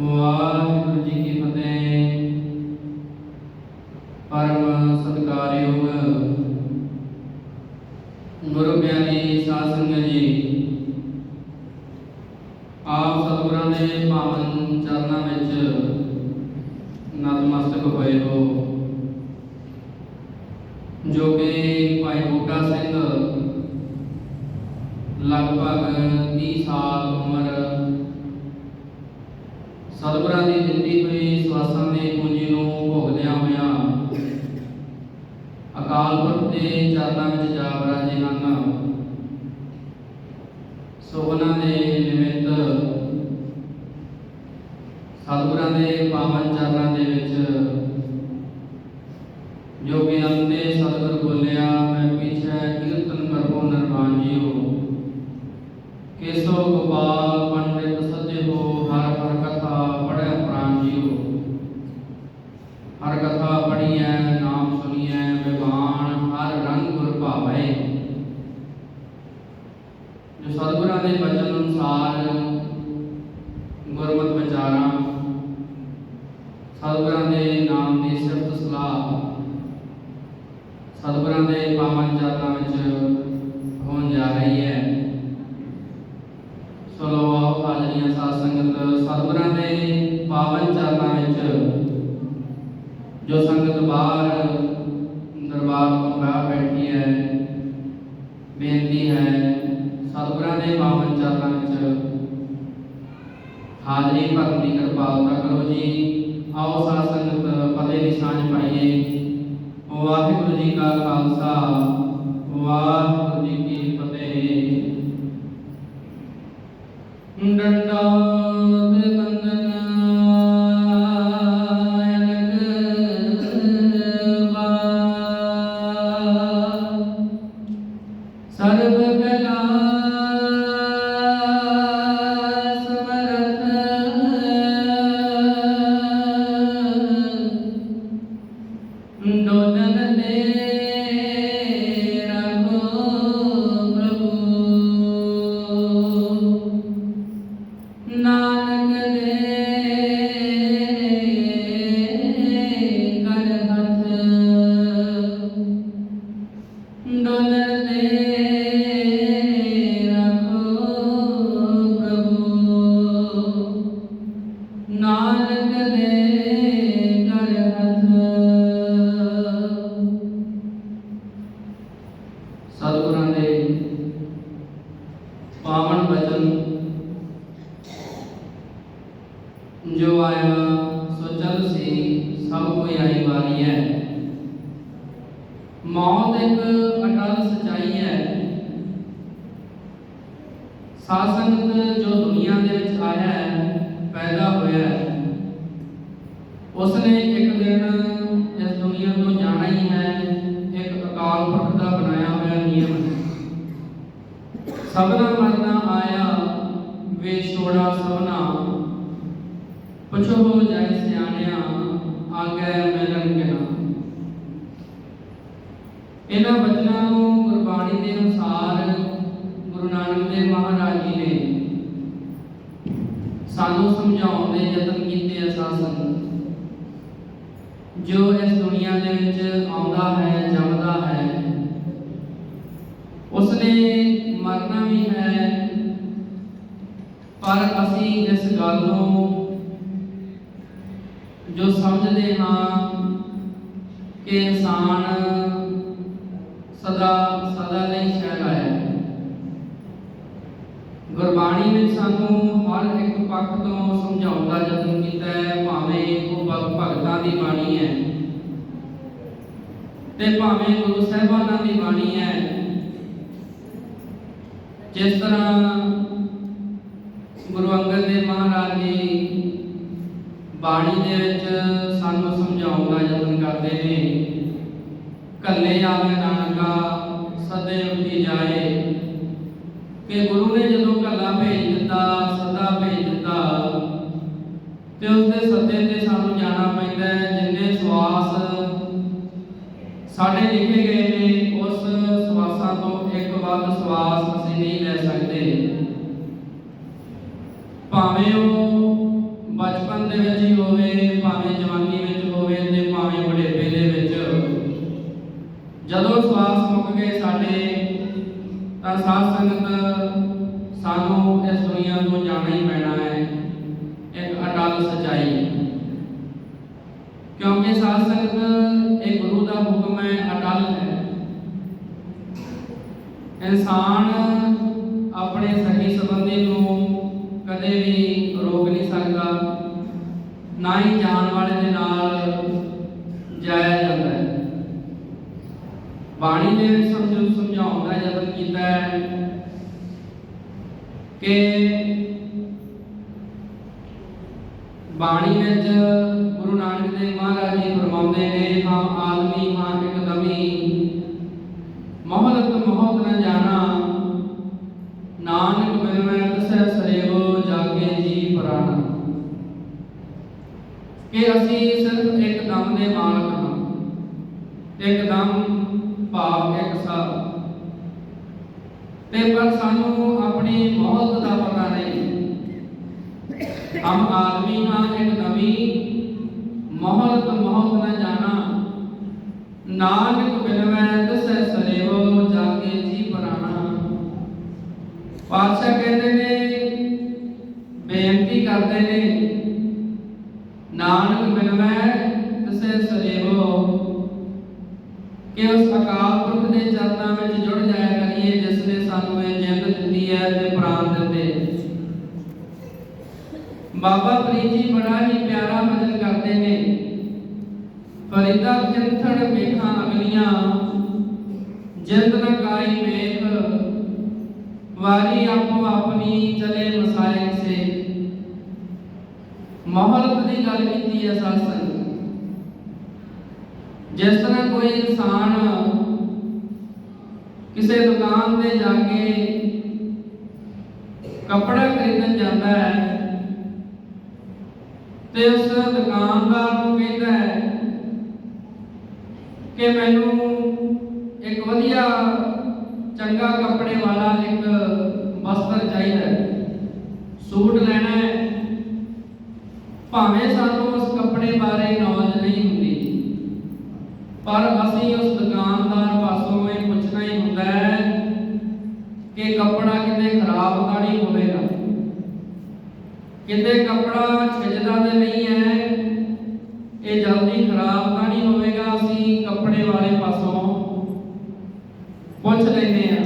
ਵਾਹਿਗੁਰੂ ਜੀ ਕੀ ਫਤਿਹ। ਪਰਮ ਸਤਿਕਾਰਯੋਗ ਗੁਰੂ ਪਿਆਰੀ ਸਾਧ ਸੰਗਤ ਜੀ, ਆਪ ਸਤਿਗੁਰਾਂ ਦੇ ਪਾਵਨ ਚਰਨਾਂ ਵਿੱਚ ਨਤਮਸਤਕ ਹੋਏ ਹੋ, ਜੋ ਕਿ ਭਾਈ ਬੋਟਾ ਸਿੰਘ ਲਗਭਗ 30 ਸਾਲ ਉਮਰ ਸਤਿਗੁਰਾਂ ਦੀ ਦਿੱਤੀ ਹੋਈ ਸਵਾਸਾਂ ਦੇ ਪੂੰਜੀ ਨੂੰ ਭੋਗਦਿਆਂ ਹੋਇਆਂ। ਅਕਾਲ ਪੁਰਖ ਦੇ ਚਰਨਾਂ ਵਿੱਚ ਜਾ ਬਰਾਜੇ ਹਨ। ਸੋ ਉਹਨਾਂ ਦੇ ਨਿਮਿਤ ਸਤਿਗੁਰਾਂ ਦੇ ਪਾਵਨ ਚਰਨਾਂ ਦੇ ਵਿੱਚ ਜੋ ਕਿ ਅੰਤੇ ਸਤਿਗੁਰ ਬੋਲਿਆ, ਮੈਂ ਪਿਛੈ ਕੀਰਤਨ ਕਰੋ ਨਰਮਾਨ ਜੀਓ। ਕੇਸੋ ਗੋਪਾਲ ਪੰਡਿਤ ਸੱਜੇ ਹੋ ਹਰ ਹਰ ਕਥਾ ਪੜ੍ਹੈ ਪ੍ਰਾਨ ਜੀਓ ਹਰ ਕਥਾ ਪੜ੍ਹੀਐ ਨਾਮ ਸੁਣੀਐ ਵਿਵਾਨ ਹਰ ਰੰਗ ਗੁਰ ਭਾਵੈ ਜੋ ਸਤਿਗੁਰਾਂ ਦੇ ਬਚਨ ਅਨੁਸਾਰ ਗੁਰਮਤਿ ਵਿਚਾਰਾਂ ਸਤਿਗੁਰਾਂ ਦੇ ਨਾਮ ਦੀ ਸਿਫਤ ਸਲਾਹ ਸਤਿਗੁਰਾਂ ਦੇ ਪਾਵਨ ਚਰਨਾਂ ਵਿੱਚ ਹੋਣ ਜਾ ਰਹੀ ਹੈ। ਸੋ ਆਓ ਹਾਜ਼ਰੀਆਂ ਸਾਧ ਸੰਗਤ ਸਤਿਗੁਰਾਂ ਦੇ ਪਾਵਨ ਚਰਨਾਂ ਵਿੱਚ ਜੋ ਸੰਗਤ ਬਾਹਰ ਦਰਬਾਰ ਤੋਂ ਬਾਹਰ ਬੈਠੀ ਹੈ, ਬੇਨਤੀ ਹੈ, ਸਤਿਗੁਰਾਂ ਦੇ ਪਾਵਨ ਚਰਨਾਂ ਵਿੱਚ ਹਾਜ਼ਰੀ ਭਰਨ ਦੀ ਕਿਰਪਾਲਤਾ ਕਰੋ ਜੀ। ਆਓ ਸਾਧ ਸੰਗਤ ਫਤਿਹ ਦੀ ਸਾਂਝ ਪਾਈਏ। ਵਾਹਿਗੁਰੂ ਜੀ ਕਾ ਖਾਲਸਾ ਵਾਹਿਗੁਰੂ ਜੀ ਕੀ ਫਤਿਹ। ਡੰਡਾ No, no, no. ਉਸਨੇ ਇੱਕ ਦਿਨ ਇਸ ਦੁਨੀਆ ਤੋਂ ਜਾਣਾ ਹੀ ਹੈ, ਇੱਕ ਅਕਾਲ ਪੁਰਖ ਦਾ ਬਣਾਇਆ ਹੋਇਆ ਨਿਯਮ। ਹੈ ਸਭਨਾ ਮਰਨਾ ਆਇਆ, ਵੇ ਛੋੜਾ ਸਭਨਾ। ਪੁੱਛੋ ਹੋ ਜਾਏ ਸਿਆਣਿਆ, ਆਗੇ ਮਿਲਣ ਕਿਨਾ। ਇਹਨਾਂ ਬਚਨਾਂ ਨੂੰ ਗੁਰਬਾਣੀ ਦੇ ਅਨੁਸਾਰ ਗੁਰੂ ਨਾਨਕ ਦੇਵ ਮਹਾਰਾਜ ਜੀ ਨੇ ਸਾਨੂੰ ਸਮਝਾਉਣ ਦੇ ਯਤਨ ਕੀਤੇ ਅਸਾਸਨ ਜੋ ਇਸ ਦੁਨੀਆ ਦੇ ਵਿੱਚ ਆਉਂਦਾ ਹੈ, ਜੰਮਦਾ ਹੈ, ਉਸਨੇ ਮਰਨਾ ਵੀ ਹੈ। ਪਰ ਅਸੀਂ ਇਸ ਗੱਲ ਨੂੰ ਜੋ ਸਮਝਦੇ ਹਾਂ ਕਿ ਇਨਸਾਨ ਸਦਾ ਸਦਾ ਲਈ ਸ਼ਹਿਰ ਆਇਆ ਹੈ ਗੁਰਬਾਣੀ ਵਿੱਚ ਸਾਨੂੰ ਹਰ ਇੱਕ ਪੱਖ ਤੋਂ ਸਮਝਾਉਣ ਦਾ ਯਤਨ ਕੀਤਾ ਹੈ, ਭਾਵੇਂ ਉਹ ਭਗਤਾਂ ਦੀ ਬਾਣੀ ਹੈ ਤੇ ਭਾਵੇਂ ਗੁਰੂ ਸਾਹਿਬਾਨਾਂ ਦੀ ਬਾਣੀ ਹੈ। ਜਿਸ ਤਰ੍ਹਾਂ ਗੁਰੂ ਅੰਗਦ ਦੇਵ ਮਹਾਰਾਜ ਜੀ ਬਾਣੀ ਦੇ ਵਿੱਚ ਸਾਨੂੰ ਸਮਝਾਉਣ ਦਾ ਯਤਨ ਕਰਦੇ ਨੇ, ਕੱਲੇ ਆਵੇ ਨਾਨਕਾ, ਸਦੇ ਉੱਠੀ ਜਾਏ। ਕਿ ਗੁਰੂ ਨੇ ਜਦੋਂ ਤੇ ਉਸ ਦੇ ਸੱਦੇ ਤੇ ਸਾਨੂੰ ਜਾਣਾ ਪੈਂਦਾ ਹੈ, ਜਿੰਨੇ ਸਵਾਸ ਸਾਡੇ ਲਿਖੇ ਗਏ ਨੇ, ਉਸ ਸਵਾਸਾਂ ਤੋਂ ਇੱਕ ਵੱਧ ਸਵਾਸ ਅਸੀਂ ਨਹੀਂ ਲੈ ਸਕਦੇ। ਭਾਵੇਂ ਉਹ ਬਚਪਨ ਦੇ ਵਿੱਚ ਹੀ ਹੋਵੇ, ਭਾਵੇਂ ਜਵਾਨੀ ਵਿੱਚ ਹੋਵੇ ਤੇ ਭਾਵੇਂ ਬੁਢੇਪੇ ਦੇ ਵਿੱਚ। ਜਦੋਂ ਸਵਾਸ ਮੁੱਕ ਗਏ ਸਾਡੇ, ਤਾਂ ਸਾਧ ਸੰਗਤ ਸਾਨੂੰ ਇਸ ਦੁਨੀਆ ਤੋਂ ਜਾਣਾ ਹੀ ਪੈਣਾ ਹੈ। ਅਟਲ ਸਚਾਈ। ਕਿਉਂਕਿ ਸਾਧ ਸੰਗਤ, ਇਹ ਗੁਰੂ ਦਾ ਹੁਕਮ ਹੈ, ਅਟਲ ਹੈ। ਇਨਸਾਨ ਆਪਣੇ ਸਹੀ ਸੰਬੰਧੀ ਨੂੰ ਕਦੇ ਵੀ ਰੋਕ ਨਹੀਂ ਸਕਦਾ, ਨਾ ਹੀ ਜਾਣ ਵਾਲੇ ਦੇ ਨਾਲ ਜਾਇਆ ਜਾਂਦਾ ਹੈ। ਬਾਣੀ ਦੇ ਵਿੱਚ ਸਮਝਾਉਣ ਦਾ ਯਤਨ ਕੀਤਾ ਹੈ ਕਿ ਬਾਣੀ ਵਿੱਚ ਗੁਰੂ ਨਾਨਕ ਦੇਵ ਮਹਾਰਾਜ ਜੀ ਫਰਮਾਉਂਦੇ ਨੇ, ਹਾਂ ਆਦਮੀ, ਹਾਂ ਇਕਦਮੀ ਮੋਹਲਤ ਮੋਹਤ ਨ ਜਾਣਾ, ਨਾਨਕ ਬਿਨ ਮੈਂ ਸਰੇਵੋ, ਜਾਗੇ ਜੀ ਪ੍ਰਾਣਾ। ਕਿ ਅਸੀਂ ਸਿਰਫ ਇੱਕ ਦਮ ਦੇ ਮਾਲਕ ਹਾਂ, ਇੱਕ ਦਮ ਭਾਵ ਇੱਕ ਸਾਹ ਤੇ ਪਰ ਸਾਨੂੰ ਆਪਣੀ ਮੌਤ ਦਾ ਪਤਾ ਨਹੀਂ। ਹਮ ਆਦਮੀ ਹਾਂ ਇੱਕ ਨਵੀਂ ਮੌਤ ਮੌਤ ਨਾ ਜਾਣਾ। ਨਾਨਕ ਬਿਨ ਦਸੈ ਸਰੇਵੋ ਜਾਗੇ ਜੀ ਪ੍ਰਾਣਾ। ਪਾਤਸ਼ਾਹ ਕਹਿੰਦੇ ਨੇ, ਬੇਨਤੀ ਕਰਦੇ ਨੇ, ਨਾਨਕ ਬਿਨ ਦਸੈ ਸਰੇਵੋ ਕਿ ਉਸ ਅਕਾਲ ਪੁਰਖ ਦੇ ਚਰਨਾਂ ਵਿੱਚ ਜੁੜ ਜਾਇਆ ਕਰੀਏ ਜਿਸ ਨੇ ਸਾਨੂੰ ਇਹ ਜਿੰਦ ਦਿੱਤੀ ਹੈ ਤੇ ਪ੍ਰਾਨ ਦਿੱਤੇ। ਬਾਬਾ ਫਰੀਦ ਜੀ ਬੜਾ ਹੀ ਪਿਆਰਾ ਭਜਨ ਕਰਦੇ ਨੇ। ਫਰੀਦਾ ਚਿੰਥੜ ਵੇਖਾਂ ਅਗਲੀਆਂ ਜਿੰਦ ਨ ਕਾਈ ਵੇਖ, ਵਾਰੀ ਆਪੋ ਆਪਣੀ ਚਲੇ ਮਸਾਇਕ ਸੇ। ਮਹਲਤ ਦੀ ਗੱਲ ਕੀਤੀ ਹੈ ਸਾਸਨ। ਜਿਸ ਤਰ੍ਹਾਂ ਕੋਈ ਇਨਸਾਨ ਕਿਸੇ ਦੁਕਾਨ ਤੇ ਜਾ ਕੇ ਕੱਪੜਾ ਖਰੀਦਣ ਜਾਂਦਾ ਹੈ ਤੇ ਉਸ ਦੁਕਾਨਦਾਰ ਨੂੰ ਕਹਿੰਦਾ ਹੈ ਕਿ ਮੈਨੂੰ ਇੱਕ ਵਧੀਆ ਚੰਗਾ ਕੱਪੜੇ ਵਾਲਾ ਇੱਕ ਵਸਤਰ ਚਾਹੀਦਾ ਹੈ। ਸੂਟ ਲੈਣਾ ਹੈ। ਭਾਵੇਂ ਸਾਨੂੰ ਉਸ ਕੱਪੜੇ ਬਾਰੇ ਨੌਲੇਜ ਨਹੀਂ ਹੁੰਦੀ, ਪਰ ਅਸੀਂ ਉਸ ਦੁਕਾਨਦਾਰ ਪਾਸੋਂ ਇਹ ਪੁੱਛਣਾ ਹੀ ਹੁੰਦਾ ਹੈ ਕਿ ਕੱਪੜਾ ਕਿਤੇ ਖਰਾਬ ਤਾਂ ਨਹੀਂ ਹੋਵੇਗਾ। ਕਿਤੇ ਕੱਪੜਾ ਛਿਜਦਾ ਤੇ ਨਹੀਂ ਹੈ, ਇਹ ਜਲਦੀ ਖਰਾਬ ਤਾਂ ਨਹੀਂ ਹੋਵੇਗਾ, ਅਸੀਂ ਕੱਪੜੇ ਵਾਲੇ ਪਾਸੋਂ ਪੁੱਛ ਲੈਂਦੇ ਆ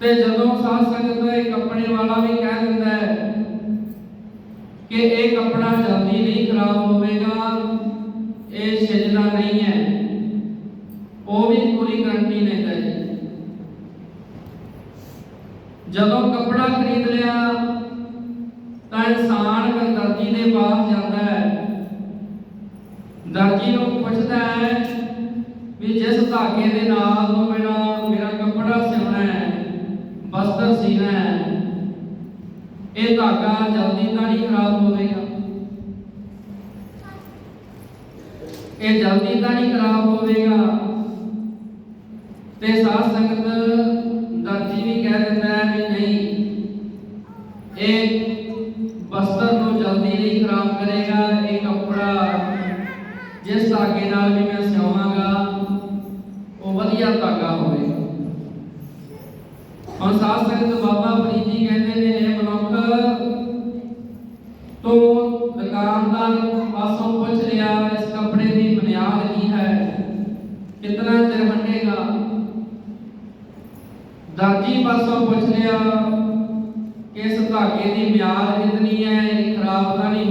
ਤੇ ਜਦੋਂ ਸਾਧ ਸੰਗਤ ਇਹ ਕੱਪੜੇ ਵਾਲਾ ਵੀ ਕਹਿ ਦਿੰਦਾ ਹੈ ਕਿ ਇਹ ਕੱਪੜਾ ਜਲਦੀ ਨਹੀਂ ਖਰਾਬ ਹੋਵੇਗਾ, ਇਹ ਛਿਜਦਾ ਨਹੀਂ ਹੈ, ਉਹ ਵੀ ਪੂਰੀ ਗਰੰਟੀ ਲੈਂਦਾ ਹੈ। ਜਦੋਂ ਕੱਪੜਾ ਖਰੀਦ ਲਿਆ, ਤਾਂ ਇਨਸਾਨ ਫਿਰ ਦਰਜੀ ਦੇ ਪਾਸ ਜਾਂਦਾ ਹੈ। ਦਰਜੀ ਨੂੰ ਪੁੱਛਦਾ ਹੈ ਵੀ ਜਿਸ ਧਾਗੇ ਦੇ ਨਾਲ ਤੋਂ ਮੇਰਾ ਮੇਰਾ ਕੱਪੜਾ ਸਿਉਣਾ ਹੈ ਵਸਤਰ ਸੀਣਾ ਹੈ, ਇਹ ਧਾਗਾ ਜਲਦੀ ਤਾਂ ਨਹੀਂ ਖਰਾਬ ਹੋਵੇਗਾ। ਇਹ ਜਲਦੀ ਤਾਂ ਨਹੀਂ ਖਰਾਬ ਹੋਵੇਗਾ। ਤੇ ਸਾਧ ਸੰਗਤ ਹੁਣ ਸਾਧ ਸੰਗਤ ਬਾਬਾ ਫਰੀਦ ਜੀ ਕਹਿੰਦੇ ਨੇ ਇਹ ਮਨੁੱਖ, ਤੂੰ ਦੁਕਾਨਦਾਰ ਪਾਸੋਂ ਪੁੱਛ ਲਿਆ, ਇਸ ਕੱਪੜੇ ਦੀ ਬੁਨਿਆਦ ਕੀ ਹੈ? ਕਿਤਨਾ ਚਿਰ ਹੰਡੇਗਾ ਦਰਜੀ ਪਾਸੋਂ ਪੁੱਛ ਲਿਆ ਕਿ ਇਸ ਧਾਗੇ ਦੀ ਮਿਆਦ ਕਿਤਨੀ ਹੈ? ਇਹ ਖਰਾਬ ਤਾਂ ਨਹੀਂ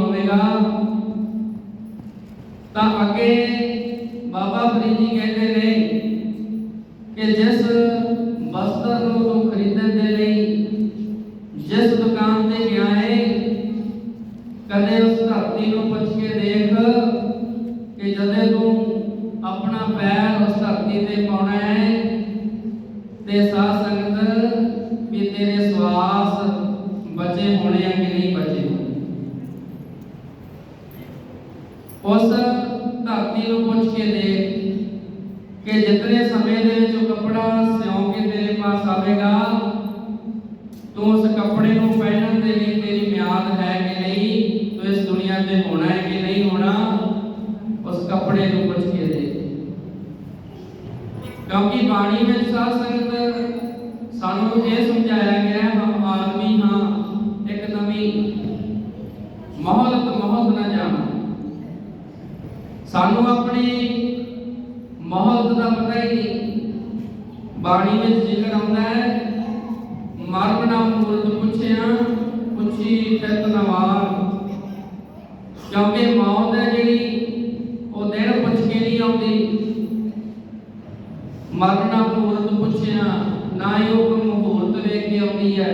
ਕਿ ਜਿਤਨੇ ਸਮੇਂ ਦੇ ਵਿੱਚ ਉਹ ਕੱਪੜਾ ਸਿਉਂ ਕੇ ਤੇਰੇ ਪਾਸ ਆਵੇਗਾ, ਤੂੰ ਉਸ ਕੱਪੜੇ ਨੂੰ ਪਹਿਨਣ ਦੇ ਲਈ ਤੇਰੀ ਮਿਆਦ ਹੈ ਕਿ ਨਹੀਂ? ਤੂੰ ਇਸ ਦੁਨੀਆ ਤੇ ਹੋਣਾ ਹੈ ਕਿ ਨਹੀਂ ਹੋਣਾ? ਉਸ ਕੱਪੜੇ ਨੂੰ ਪੁੱਛ ਕੇ ਦੇ ਕਿਉਂਕਿ ਬਾਣੀ ਵਿੱਚ ਸਾਧ ਸੰਗਤ ਸਾਨੂੰ ਇਹ ਸਮਝਾਇਆ ਗਿਆ ਹੈ, ਹਮ ਆਦਮੀ ਹਾਂ, ਇੱਕ ਨਵੀਂ ਮਹਲਤ ਮਹਲਤ ਨਾ ਜਾਣਾ। ਸਾਨੂੰ ਦਾ ਪਤਾ ਹੀ ਨਹੀਂ। ਬਾਣੀ ਵਿੱਚ ਜ਼ਿਕਰ ਆਉਂਦਾ ਹੈ ਮਰਨ ਨਾ ਮੂਰਤ ਪੁੱਛਿਆ ਪੁੱਛੀ ਫਿਰਤ ਨਵਾਰ ਕਿਉਂਕਿ ਮੌਤ ਹੈ ਜਿਹੜੀ, ਉਹ ਦਿਨ ਪੁੱਛ ਕੇ ਨਹੀਂ ਆਉਂਦੀ। ਮਰਨ ਨਾ ਮੂਰਤ ਪੁੱਛਿਆ ਨਾ ਹੀ ਉਹ ਮਹੂਰਤ ਵੇਖ ਕੇ ਆਉਂਦੀ ਹੈ।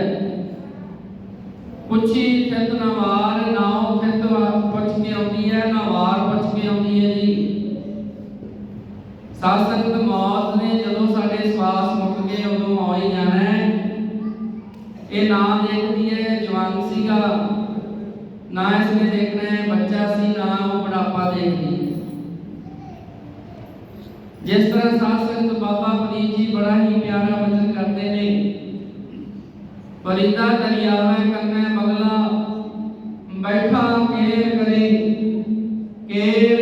ਪੁੱਛੀ ਫਿਰਤ ਨਵਾਰ ਨਾ ਉਹ ਫਿਰਤ ਪੁੱਛ ਕੇ ਆਉਂਦੀ ਹੈ, ਨਾ ਵਾਰ ਸਾਧ ਸੰਗਤ ਮੌਤ ਨੇ ਜਦੋਂ ਸਾਡੇ ਸਵਾਸ ਮੁੱਕ ਗਏ, ਉਦੋਂ ਆ ਹੀ ਜਾਣਾ ਹੈ। ਇਹ ਨਾ ਦੇਖਦੀ ਹੈ, ਜਵਾਨ ਸੀਗਾ। ਨਾ ਇਸਨੇ ਦੇਖਣਾ ਹੈ, ਬੱਚਾ ਸੀ, ਨਾ ਉਹ ਬੁਢਾਪਾ ਦੇਖਦੀ ਜਿਸ ਤਰ੍ਹਾਂ ਸਾਧ ਸੰਗਤ ਬਾਬਾ ਫਰੀਦ ਜੀ ਬੜਾ ਹੀ ਪਿਆਰਾ ਵਚਨ ਕਰਦੇ ਨੇ, ਫਰੀਦਾ ਦਰਿਆਵੇਂ ਕੰਨੇ ਬਗਲਾ ਬੈਠਾ ਕੇਰ ਕਰੇ, ਕੇਰ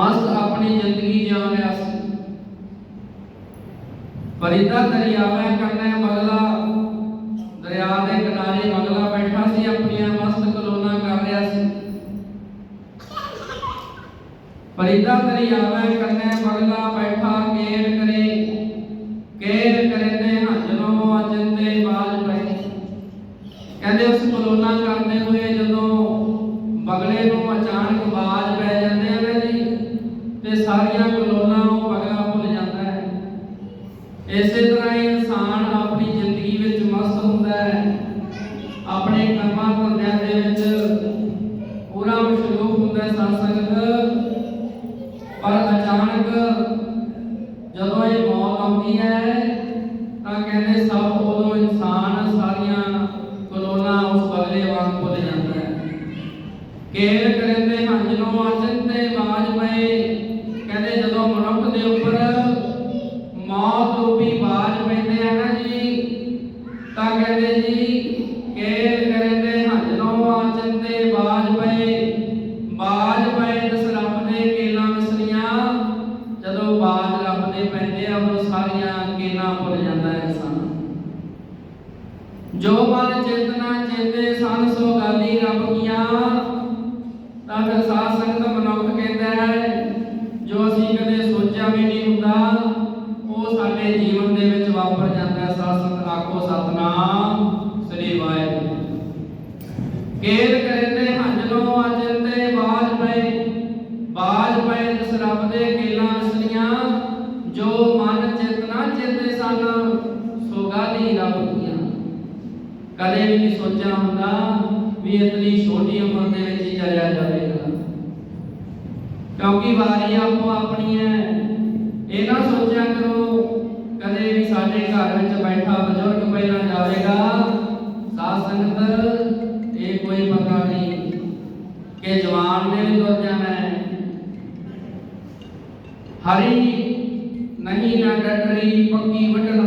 ਮਸਤ ਆਪਣੀ ਜ਼ਿੰਦਗੀ ਜਿਉ ਰਿਹਾ ਸੀ ਫਰੀਦਾ ਦਰਿਆਵੇਂ ਕਰਨਾ ਬਗਲਾ ਦਰਿਆ ਦੇ ਕਿਨਾਰੇ ਬਗਲਾ ਬੈਠਾ ਸੀ, ਆਪਣੀਆਂ ਮਸਤ ਕਲੋਨਾ ਕਰ ਰਿਹਾ ਸੀ। ਫਰੀਦਾ ਦਰਿਆਵੇਂ ਕਰਨਾ ਬਗਲਾ ਬੈਠਾ, ਕੇਰ ਕਰੇ ਕੇਰ ਕਰੇ ਤੇ ਹੰਝਨੋ ਅਜੰਦੇ ਬਾਜ ਪਏ। ਕਹਿੰਦੇ ਉਸ ਕਲੋਨਾ ਕਰਦੇ ਹੋਏ ਜਦੋਂ ਬਗਲੇ ਨੂੰ ਅਚਾਨਕ ਬਾਜ ਪੈ ਜਾਂਦੇ ਆ ਨਾ ਜੀ ਤੇ ਸਾਰੀਆਂ ਕਲੋਨਾ ਉਹ ਬਗਲਾ ਭੁੱਲ ਜਾਂਦਾ ਹੈ। ਇਸੇ ਤਰ੍ਹਾਂ ਹੀ ਇਨਸਾਨ ਆਪਣੀ ਜ਼ਿੰਦਗੀ ਵਿੱਚ ਮਸਤ ਹੁੰਦਾ ਹੈ। ਆਪਣੇ ਕਰਮਾਂ ਧੰਦਿਆਂ ਦੇ ਵਿੱਚ ਪੂਰਾ ਮਸ਼ਰੂਫ ਹੁੰਦਾ ਹੈ ਸਤਸੰਗਤ ਪਰ ਅਚਾਨਕ ਜਦੋਂ ਇਹ ਮੌਤ ਆਉਂਦੀ ਹੈ, ਤਾਂ ਕਹਿੰਦੇ ਸਭ ਉਦੋਂ ਇਨਸਾਨ ਸਾਰੀਆਂ ਕਲੋਨਾ ਉਸ ਬਗਲੇ ਵਾਂਗ ਭੁੱਲ ਜਾਂਦਾ ਹੈ। ਕੇਰ ਕਰੰਦੇ ਹੰਝਨੋਂ ਅਚੰਤੇ ਕਹਿੰਦੇ ਜਦੋਂ ਮਨੁੱਖ ਦੇ ਉੱਪਰ ਮੌਤ ਰੂਪੀ ਬਾਜ ਪੈਂਦੇ ਆ ਨਾ ਜੀ, ਤਾਂ ਕਹਿੰਦੇ ਜੀ, ਕੇਰ ਕਰੰਦੇ ਹੰਝਨੋਂ ਅਚੰਤੇ ਬਾਜ ਪਏ ਬਾਜ ਪਏ ਤਿਸ ਰੱਬ ਦੇ ਕੇਲਾ ਮਿਸਰੀਆਂ। ਜਦੋਂ ਬਾਜ ਰੱਬ ਦੇ ਪੈਂਦੇ ਆ ਉਹ ਸਾਰੀਆਂ ਕੇਲਾ ਭੁੱਲ ਜਾਂਦਾ ਹੈ ਇਨਸਾਨ। ਜੋ ਮਨ ਚੇਤਨਾ ਚੇਤੇ ਸਨ, ਸੋ ਗਾਲੀ ਰੱਬ ਕੀਆਂ। ਕਦੇ ਵੀ ਨਹੀਂ ਸੋਚਿਆ ਹੁੰਦਾ ਵੀ ਇਤਨੀ ਛੋਟੀ ਉਮਰ ਦੇ ਵਿੱਚ ਹੀ ਚਲਿਆ ਜਾਵੇਗਾ। ਕਿਉਂਕਿ ਵਾਰੀ ਆਪੋ ਆਪਣੀ ਹੈ ਇਹ ਨਾ ਸੋਚਿਆ ਕਰੋ, ਕਦੇ ਵੀ ਸਾਡੇ ਘਰ ਵਿੱਚ ਬੈਠਾ ਬਜ਼ੁਰਗ ਪਹਿਲਾਂ ਜਾਵੇਗਾ, ਸਾਧ ਸੰਗਤ, ਇਹ ਕੋਈ ਪਤਾ ਨਹੀਂ ਕਿ ਜਵਾਨ ਨੇ ਵੀ ਤੁਰ ਜਾਣਾ ਹੈ ਹਰੀ ਨਹੀਂ ਨਾ ਡਟਰੀ ਪੱਕੀ ਵਟਨ